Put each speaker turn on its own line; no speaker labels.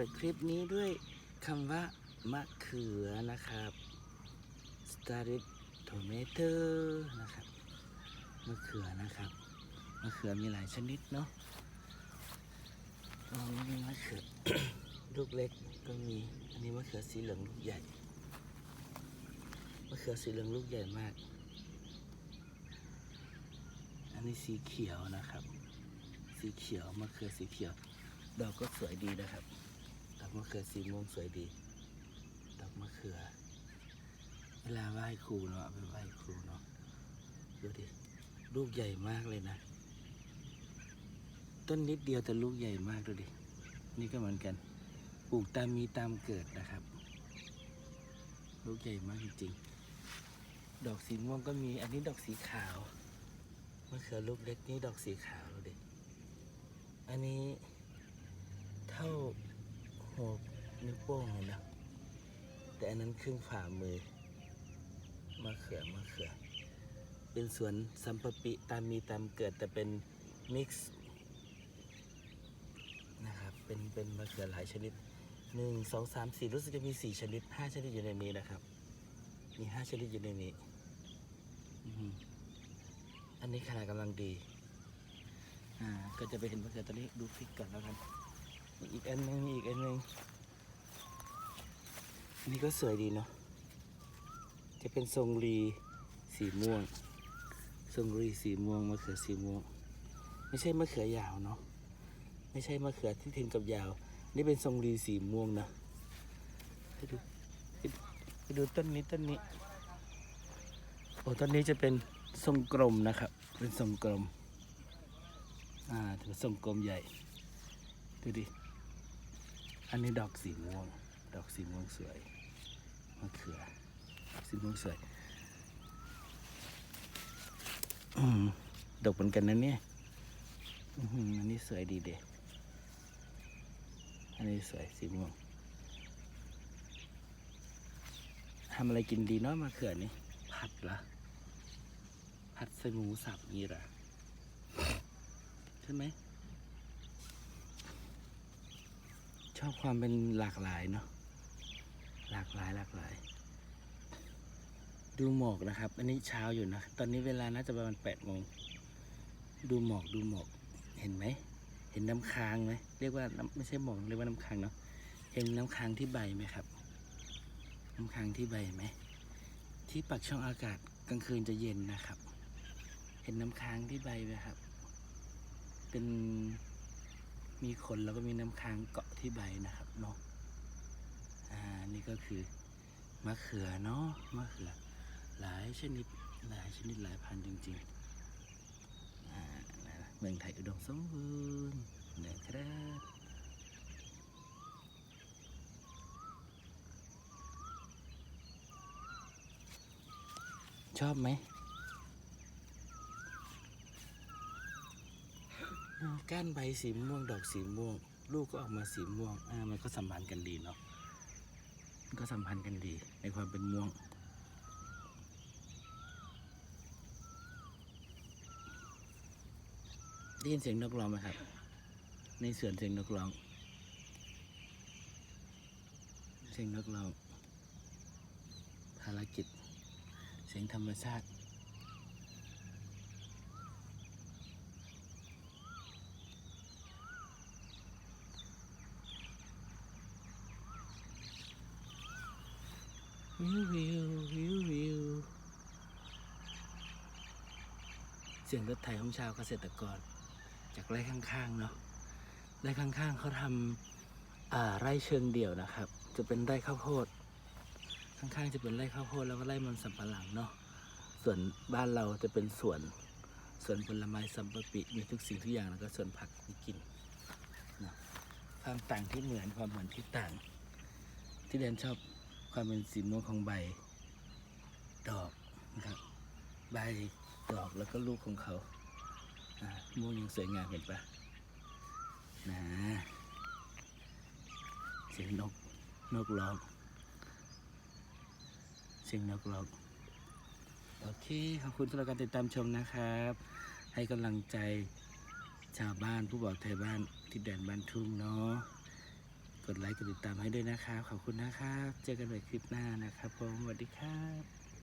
ปิดคลิปนี้ด้วยคำว่ามะเขือนะครับ started tomato นะครับ มะเขือนะครับ มะเขือมีหลายชนิดเนาะตรงนี้มะเขือลูกเล็กก็มี อันนี้มะเขือสีเหลืองลูกใหญ่ มะเขือสีเหลืองลูกใหญ่มาก อันนี้สีเขียวนะครับ สีเขียวมะเขือสีเขียว ดอกก็สวยดีนะครับ มะเขือสีม่วงสวยดี ดอกมะเขือ เวลาไหว้ครูเนาะเอาไปไหว้ครูเนาะ ดูดิ ลูกใหญ่มากเลยนะ ต้นนิดเดียวแต่ลูกใหญ่มากดูดิ นี่ก็เหมือนกัน ปลูกตามมีตามเกิดนะครับ ลูกใหญ่มากจริงๆ ดอกสีม่วงก็มี อันนี้ดอกสีขาว มะเขือลูกเล็กนี่ดอกสีขาวดูดิ อันนี้เท่า หัวนิ้วโป้งเลยนะแต่อันนั้นครึ่งฝ่ามือมะเขือมะเขือ เป็นสวนสัมปปิตามมีตามเกิดแต่เป็นมิกซ์นะครับเป็นเป็นมะเขือหลายชนิดหนึ่งสองสามสี่รู้สึกจะมีสี่ชนิดห้าชนิดอยู่ในนี้นะครับ มีห้าชนิดอยู่ในนี้อันนี้ขนาดกำลังดี อ่า ก็จะไปเห็นมะเขือตอนนี้ดูพริกก่อนแล้วกัน มีอีกอันหนึงมีอีกอันหนึงนนี้ก็สวยดีเนาะจะเป็นทรงรีสีม่วงทรงรีสีม่วงมะเขือสีม่วง ไม่ใช่มะเขือยาวเนาะไม่ใช่มะเขือที่ถึงกับยาว นี่เป็นทรงรีสีม่วงนะไปดูไปดูต้นนี้ต้นนี้โอ้ต้นนี้จะเป็นทรงกลมนะครับ เป็นทรงกลมอ่าถือทรงกลมใหญ่ ดูดิ อันนี้ดอกสีม่วง ดอกสีม่วงสวยมะเขือสีม่วงสวยอดอกเหมือนกันนะเนี่ยอันนี้สวยดีเด็อันนี้สวยสีม่วงทำอะไรกินดีเนาะมะเขือนี่ผัดเหรอผัดใส่หมูสับนี่เหรอใช่ไหม ชอบความเป็นหลากหลายเนาะหลากหลายหลากหลาย ดูหมอกนะครับ อันนี้เช้าอยู่นะ ตอนนี้เวลาน่าจะประมาณแปดโมงดูหมอกดูหมอกเห็นไหม เห็นน้ำค้างไหมเรียกว่าน้ำไม่ใช่หมอกเรียกว่าน้ำค้างเนาะเห็นน้ำค้างที่ใบไหมครับ น้ำค้างที่ใบไหมที่ปักช่องอากาศกลางคืนจะเย็นนะครับ เห็นน้ำค้างที่ใบไหมครับ เป็น มีขนแล้วก็มีน้ำค้างเกาะที่ใบนะครับเนาะอ่านี่ก็คือมะเขือเนาะมะเขือ หลายชนิดหลายชนิดหลายพันจริงๆอ่านะเมืองไทยอุดมสมบูรณ์นะครับชอบไหมอ่า ก้านใบสีม่วงดอกสีม่วง ลูกก็ออกมาสีม่วงอ่ามันก็สัมพันธ์กันดีเนาะมันก็สัมพันธ์กันดีในความเป็นม่วงได้ยินเสียงนกร้องไหมครับ ในสวนเสียงนกร้อง เสียงนกร้องภารกิจ เสียงธรรมชาติ วิววิววิววิวเสียงรถไถของชาวเกษตรกร จากไร่ข้างๆเนาะไร่ข้างๆเขาทำไร่เชิงเดี่ยวนะครับ จะเป็นไร่ข้าวโพดข้างๆจะเป็นไร่ข้าวโพดแล้วก็ไร่มันสำปะหลังเนาะส่วนบ้านเราจะเป็นสวนสวนผลไม้สัมปะปิมีทุกสิ่งทุกอย่างแล้วก็สวนผักมีกินนะความต่างที่เหมือนความเหมือนที่ต่าง ที่เดนชอบ ความเป็นสีม่วงของใบ ดอกนะครับใบดอกแล้วก็ลูกของเขาอ่าม่วงยังสวยงามเห็นปะนะเสียงนกนกร้องเสียงนกร้องโอเคขอบคุณสำหรับการติดตามชมนะครับ ให้กำลังใจชาวบ้านผู้บอกไทยบ้านที่แดนบ้านทุ่งเนาะ กดไลค์กดติดตามให้ด้วยนะครับ ขอบคุณนะครับ เจอกันใหม่คลิปหน้านะครับผมสวัสดีครับ